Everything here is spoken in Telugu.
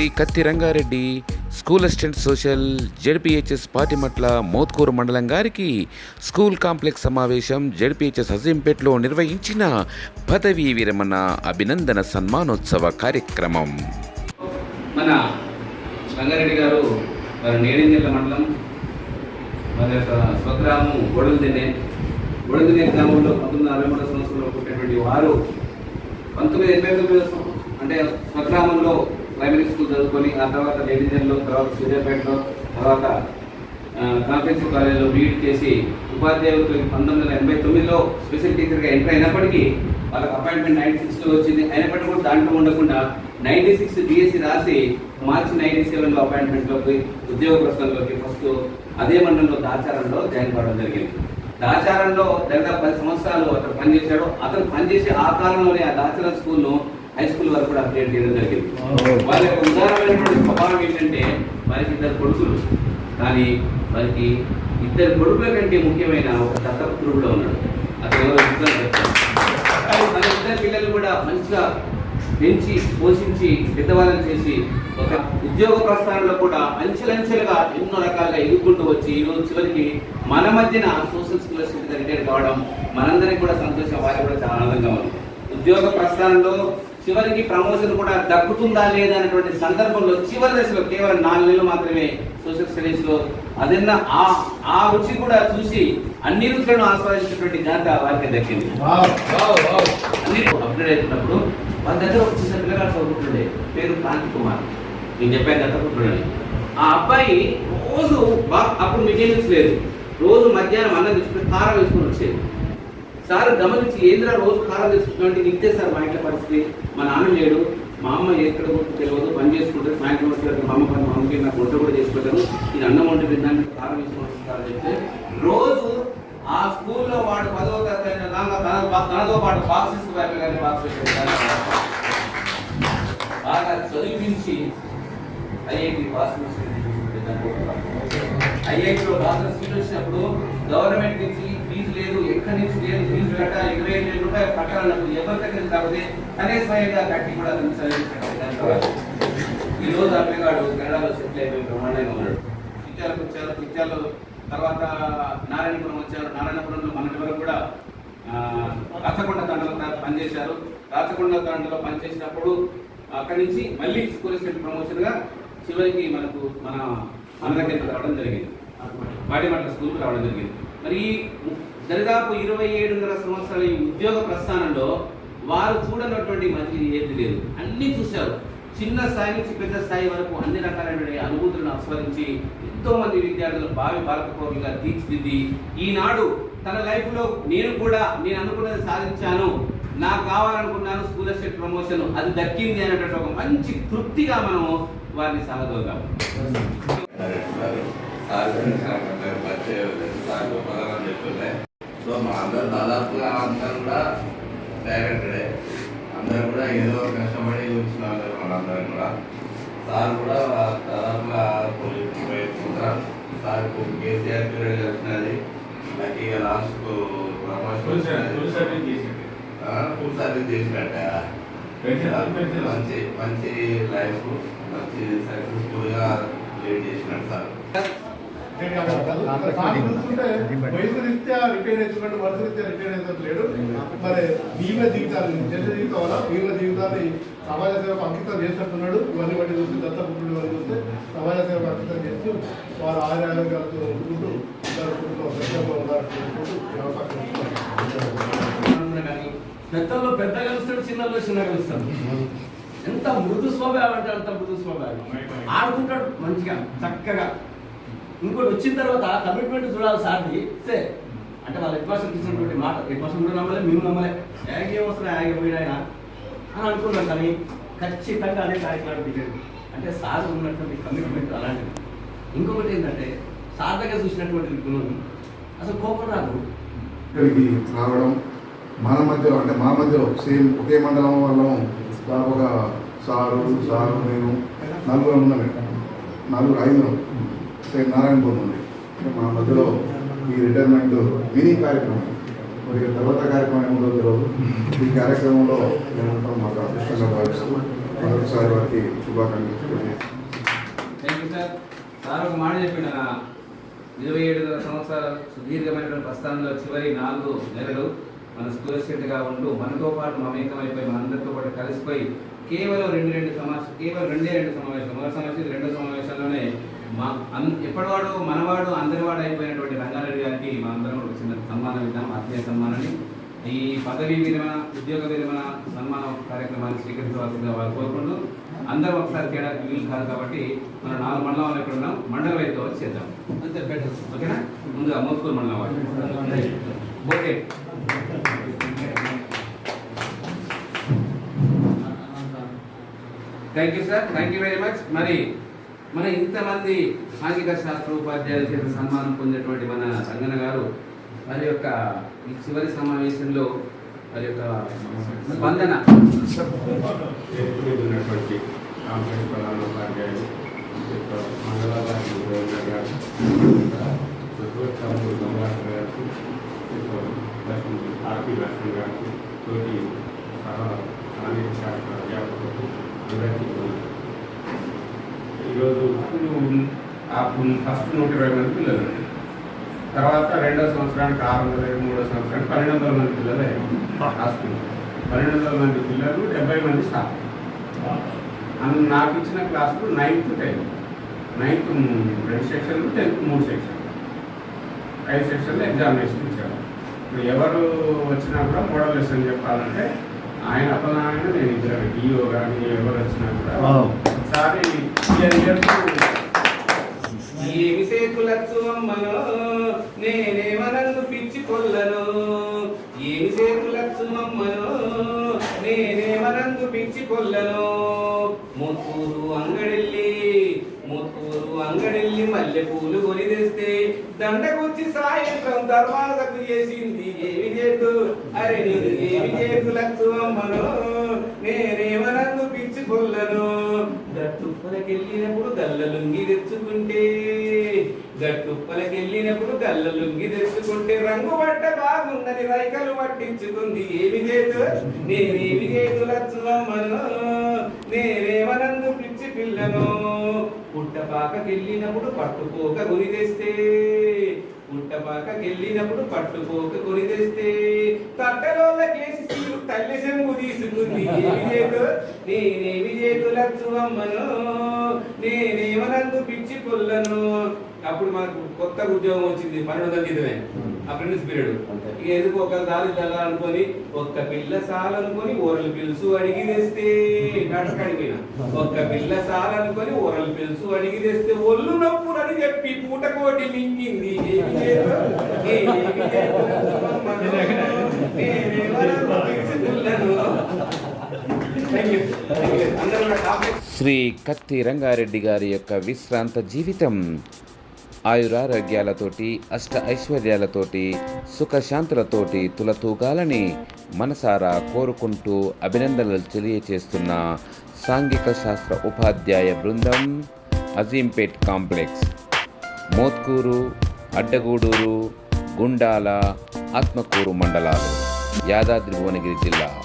Shri Katti Rangareddy school assistant social ZPHS Patimatla Mothkur మండలం గారికి స్కూల్ కాంప్లెక్స్ సమావేశం జెడ్పిహెచ్ఎస్ హజీంపేట్లో నిర్వహించిన పదవీ విరమణ అభినందన సన్మానోత్సవ కార్యక్రమం. మన రంగారెడ్డి గారు మరి నేడింజల్ల మండలం? వారి యొక్క స్వగ్రామం గొడవదిన్నే గొడవదిన్నే గ్రామంలో పంతొమ్మిది వందల అరవై మూడో సంవత్సరంలో పుట్టినటువంటి వారు పంతొమ్మిది ఎనభై తొమ్మిది అంటే స్వగ్రామంలో ప్రైమరీ స్కూల్ చదువుకొని ఆ తర్వాత డివిజన్లో తర్వాత సూర్యాపేటలో తర్వాత కాన్ఫరెన్స్ కాలేజీలో బీఈడ్ చేసి ఉపాధ్యాయులతో పంతొమ్మిది వందల ఎనభై తొమ్మిదిలో స్పెషల్ టీచర్గా ఎంటర్ అయినప్పటికీ వాళ్ళకి అపాయింట్మెంట్ నైన్టీ సిక్స్లో వచ్చింది. అయినప్పటికీ కూడా దాంట్లో ఉండకుండా నైన్టీ సిక్స్ బిఎస్సి రాసి మార్చి నైన్టీ సెవెన్లో అపాయింట్మెంట్లోకి ఉద్యోగ ప్రశ్నలోకి ఫస్ట్ అదే మండలంలో దాచారంలో జాయిన్ కావడం జరిగింది. దాచారంలో దాదాపు పది సంవత్సరాలు అతను పనిచేశాడు. అతను పనిచేసే ఆ కాలంలోనే ఆ దాచారం స్కూల్ను హై స్కూల్ వరకు కూడా అప్డేట్ చేయడం జరిగింది. వాళ్ళ యొక్క ఉదాహరణమైనటువంటి స్వభావం ఏంటంటే వారికి ఇద్దరు కొడుకులు. కానీ వారికి ఇద్దరు కొడుకుల కంటే ముఖ్యమైన ఒక దత్తపుత్రుడు కూడా ఉన్నాడు. అతను మన ఇద్దరు పిల్లలు కూడా మంచిగా పెంచి పోషించి పెద్దవాళ్ళని చేసి ఒక ఉద్యోగ ప్రస్థానంలో కూడా అంచెలంచెలుగా ఎన్నో రకాలుగా ఎదుర్కొంటూ వచ్చి ఈరోజు చివరికి మన మధ్యన సోషల్ స్కాలర్షిప్ రిటైర్ కావడం మనందరికీ కూడా సంతోషం వారికి కూడా చాలా ఆనందంగా ఉంది. ఉద్యోగ ప్రస్థానంలో చివరికి ప్రమోషన్ కూడా దక్కుతుందా లేదా అనేటువంటి సందర్భంలో చివరి దశలో కేవలం నాలుగు నెలలు మాత్రమే సోషల్ స్టడీస్లో అదన్నా ఆ ఆ రుచి కూడా చూసి అన్ని రుచులను ఆస్వాదించినటువంటి ఘనత వారికి దక్కింది. అన్ని అప్గ్రేడ్ అవుతున్నప్పుడు వాళ్ళ దగ్గర చిన్న పిల్లగాడు చదువుకుంటుండే పేరు కాంతి కుమార్. నేను చెప్పాను దత్తపుత్రుడని ఆ అబ్బాయి రోజు అప్పుడు మెటీరియల్స్ లేదు. రోజు మధ్యాహ్నం అన్నం తెచ్చుకుని కారం వేసుకొని వచ్చేది. సార్ గమనించి ఏంద్రా రోజు కారం తెచ్చుకుంటే ఇంతే సార్ మా ఇంట్లో పరిస్థితి. మా నాన్న లేడు మా అమ్మ ఎక్కడ కొట్టు తెలియదు పని చేసుకుంటే సాయంత్రం వచ్చి మా అమ్మ పని మా అమ్మకి నాకు వంట కూడా చేసి ఇది అన్నం వంట తినడానికి కారం వేసుకొని చెప్తే రోజు ఆ స్కూల్లో వాడు పదవ తరగతి అయిన తన తనతో పాటు బాక్స్ తీసుకుపోయారు కానీ బాక్స్ పెట్టారు బాగా చదివించి ఐఐటి పాస్ ఐఐటిలో బాగా సీట్ వచ్చినప్పుడు గవర్నమెంట్ నుంచి ఫీజు లేదు ఎక్కడి నుంచి లేదు పట్టణాలకు ఎవరి దగ్గర కాకపోతే అనే స్వయంగా కట్టి కూడా ఈ రోజు ఆ పిల్లగాడు కెనడాలో సెటిల్ అయిపోయి బ్రహ్మాండంగా ఉన్నాడు. పిచ్చాలకు వచ్చారు పిచ్చాలు తర్వాత నారాయణపురం వచ్చారు. నారాయణపురంలో మనటి వరకు కూడా ఆ, రాచకొండ తండలో పనిచేశారు. రాచకొండ తండలో పనిచేసినప్పుడు అక్కడి నుంచి మళ్ళీ స్కూల్ అసిస్టెంట్ ప్రమోషన్ చివరికి మనకు మన మన దగ్గరికి రావడం జరిగింది. పాటిమట్ల స్కూల్కి రావడం జరిగింది. మరి దరిదాపు ఇరవై ఏడున్నర సంవత్సరాల ఈ ఉద్యోగ ప్రస్థానంలో వారు చూడనటువంటి మంచి ఏది లేదు అన్నీ చూశారు చిన్న స్థాయి నుంచి పెద్ద స్థాయి వరకు అన్ని రకాలైన అనుభూతులను ఆస్వాదించి ఎంతో మంది విద్యార్థులు భావి భారత పౌరులుగా తీర్చిదిద్ది ఈనాడు తన లైఫ్లో నేను కూడా నేను అనుకున్నది సాధించాను నాకు కావాలనుకున్నాను స్కూల్ అసిస్టెంట్ ప్రమోషన్ అది దక్కింది అనేటువంటి ఒక మంచి తృప్తిగా మనం వారిని సాగదోగాం సో మా అందరు దాదాపుగా అందరు కూడా డైరెక్టరే అందరూ కూడా ఏదో కష్టపడి వచ్చిన వాళ్ళు వాళ్ళందరూ కూడా సార్ కూడా దాదాపుగా పోలీస్ ముప్పై సార్ కేసీఆర్ పీరియడ్ వచ్చినది నాకు ఇక లాస్ట్ ఫుల్ సర్వీస్ చేసినట్ట మంచి మంచి లైఫ్ మంచి సక్సెస్ఫుల్గా లీడ్ చేసినాడు సార్ వయసు రీత్యా రిటైర్ అవుతున్నాడు వరుస రీత్యా రిటైర్ అవుతలేడు మరి భీమ జీవితాలు జన జీవితం వల్ల భీమ జీవితాన్ని సమాజ సేవకు అంకితం చేస్తున్నాడు ఇవన్నీ బట్టి చూస్తే దత్తపుత్రుడు ఇవన్నీ చూస్తే సమాజ సేవకు అంకితం చేస్తూ వారు ఆయన ఆరోగ్యాలతో ఉంటుకుంటూ ఇద్దరు కుటుంబం సంక్షేమంగా ఉన్నారు పెద్దల్లో పెద్ద కలుస్తాడు చిన్నలో చిన్న కలుస్తాడు. ఎంత మృదు స్వభావం అంటే అంత మృదు స్వభావం. ఆడుకుంటాడు మంచిగా చక్కగా. ఇంకోటి వచ్చిన తర్వాత కమిట్మెంట్ చూడాలి సార్ది సే అంటే వాళ్ళ హెడ్ మాస్టర్ ఇచ్చినటువంటి మాట. హెడ్ మాస్టర్ కూడా నమ్మలే మేము నమ్మలే. యాగే వస్తున్నా యాగే పోయినాయన? అని అనుకున్నాం కానీ ఖచ్చితంగా అదే కార్యక్రమం దిగాడు అంటే సార్ ఉన్నటువంటి కమిట్మెంట్ అలాంటిది. ఇంకొకటి ఏంటంటే సార్ దగ్గర చూసినటువంటి గుణం అసలు కోపం రాదు. ఇక్కడికి రావడం మన మధ్యలో అంటే మా మధ్యలో సేమ్ ఒకే మండలం వాళ్ళం దాదాపుగా సారు సారు నేను నలుగురు ఉన్నాం నలుగురు ఐదుగురు. శ్రీ నారాయణపూర్ నుండి మా మధ్యలో ఈ రిటైర్మెంట్ మినీ కార్యక్రమం. మరి తర్వాత కార్యక్రమం ఏమో తెలియదు. ఈ కార్యక్రమంలో ఏమంటాం మాకు అదృష్టంగా భావిస్తూ మరొకసారి వారికి శుభాకాంక్షలు సార్. ఒక మాట చెప్పిన ఇరవై ఏడు సంవత్సరాల సుదీర్ఘమైనటువంటి ప్రస్థానంలో చివరి నాలుగు నెలలు మన స్కూల్ ఉంటూ మనతో పాటు మమేకమైపోయి మనందరితో పాటు కలిసిపోయి కేవలం రెండు రెండు సమావేశ కేవలం రెండే రెండు సమావేశాలు. మొదటి సమావేశం రెండో సమావేశంలోనే మా అన్ ఎప్పటివాడు మనవాడు అందరివాడు అయిపోయినటువంటి రంగారెడ్డి గారికి మనందరం ఒక చిన్న సన్మానం ఇద్దాం ఆత్మీయ సన్మానాన్ని. ఈ పదవీ విరమణ ఉద్యోగ విరమణ సన్మాన కార్యక్రమాన్ని స్వీకరించవలసిందిగా వారు కోరుకుంటూ అందరం ఒకసారి చేయడానికి వీలు కాదు కాబట్టి మనం నాలుగు మండలాలు ఎక్కడ ఉన్నాం? మండల వైద్య వచ్చి చేద్దాం. అంతే బెటర్ ఓకేనా? ముందుగా మోస్కూర్ మండలం వాళ్ళు okay. Thank you sir. Thank you very much. మరి మన ఇంతమంది సాంఘిక శాస్త్ర ఉపాధ్యాయుల చేత సన్మానం పొందినటువంటి మన రంగన గారు వారి యొక్క ఈ చివరి సమావేశంలో వారి యొక్క స్పందన. ఉన్నటువంటి కాంగ్రెస్ ప్రధాన ఉపాధ్యాయులు మంగళవారి గవర్నర్ గారు సుబ్రహ్మణ్యం గంగాధర్ గారికి ఆర్పి లక్ష్మణ్ గారికి తోటి సహా సాంఘిక శాస్త్ర అధ్యాపకులకు అందరికీ ఈరోజు ఫస్ట్ నూట ఇరవై మంది పిల్లలు తర్వాత రెండో సంవత్సరానికి ఆరు వందల మూడో సంవత్సరానికి పన్నెండు వందల మంది పిల్లలు హాస్పిటల్ పన్నెండు వందల మంది పిల్లలు డెబ్బై మంది స్టాఫ్. అన్- నాకు ఇచ్చిన క్లాసులు నైన్త్ టెన్త్. నైన్త్ రెండు సెక్షన్లు టెన్త్ మూడు సెక్షన్లు. ఐదు సెక్షన్లు ఎగ్జామినేషన్ ఇచ్చారు. ఇప్పుడు ఎవరు వచ్చినా కూడా మోడల్ లెసన్ చెప్పాలంటే ఆయన అపనాయన నేను ఇద్దరు డిఓ కానీ ఎవరు వచ్చినా కూడా ఒకసారి ఏమి సేతులచ్చు అమ్మను నేనేమనన్ను పిచ్చి కొల్లను. ఏమి సేతులచ్చు అమ్మను నేనేమనందు పిచ్చి కొల్లను. ముత్తూరు అంగడెల్లి ముత్తూరు అంగడెల్లి మల్లె పూలు కొని తెస్తే దండకొచ్చి సాయంత్రం దర్వాజకు చేసింది ఏమి చేతు అరే నేను ఏమి చేతు లచ్చు అమ్మను నేనేమనందు పిచ్చి కొల్లను. గట్టుప్పలకెళ్ళినప్పుడు గల్లలుంగి తెచ్చుకుంటే గట్టుప్పలకెళ్ళినప్పుడు గల్లలుంగి తెచ్చుకుంటే రంగు పట్ట బాగుందని రైకలు పట్టించుకుంది. ఏమి చేతు? నేనేమి చేతు లచ్చువమ్మను? నేనేమనందు పిచ్చి పిల్లను. పుట్టపాకకెళ్ళినప్పుడు పట్టుకోక గురి తెస్తే పుట్టపాకకెళ్ళినప్పుడు పట్టుకోక గురి తెస్తే తట్టలో తల్లి చెంగు తీసుకుంది. ఏమి చేతు నేనేమి చేతు లచ్చువమ్మను నేనేమనందు పిచ్చి పుల్లను. అప్పుడు మనకు కొత్త ఉద్యోగం వచ్చింది పన్నెండు వందల జీతమే. Apprentice period. ఇక ఎందుకు ఒక దారి అనుకొని ఒక్క పిల్ల సాలనుకొని ఓరల్ పిలుసు అడిగి తెస్తే. అడిగిన ఒక్క పిల్ల సాలనుకొని ఓరల్ పిలుసు అడిగి తెస్తే ఒళ్ళు నొప్పుడు అని చెప్పి పూటకోటి మింగింది. ఏమి చేతు? నేనేమి చేతు లచ్చువమ్మను? నేనేమనందు పిచ్చి పుల్లను థ్యాంక్ యూ థ్యాంక్ యూ అందరూ కూడా టాపిక్ శ్రీ కత్తి రంగారెడ్డి గారి యొక్క విశ్రాంత జీవితం ఆయురారోగ్యాలతోటి అష్ట ఐశ్వర్యాలతోటి సుఖశాంతులతోటి తులతూగాలని మనసారా కోరుకుంటూ అభినందనలు తెలియచేస్తున్న సాంఘిక శాస్త్ర ఉపాధ్యాయ బృందం అజీంపేట్ కాంప్లెక్స్. మోత్కూరు అడ్డగూడూరు గుండాల ఆత్మకూరు మండలాలు యాదాద్రి భువనగిరి జిల్లా.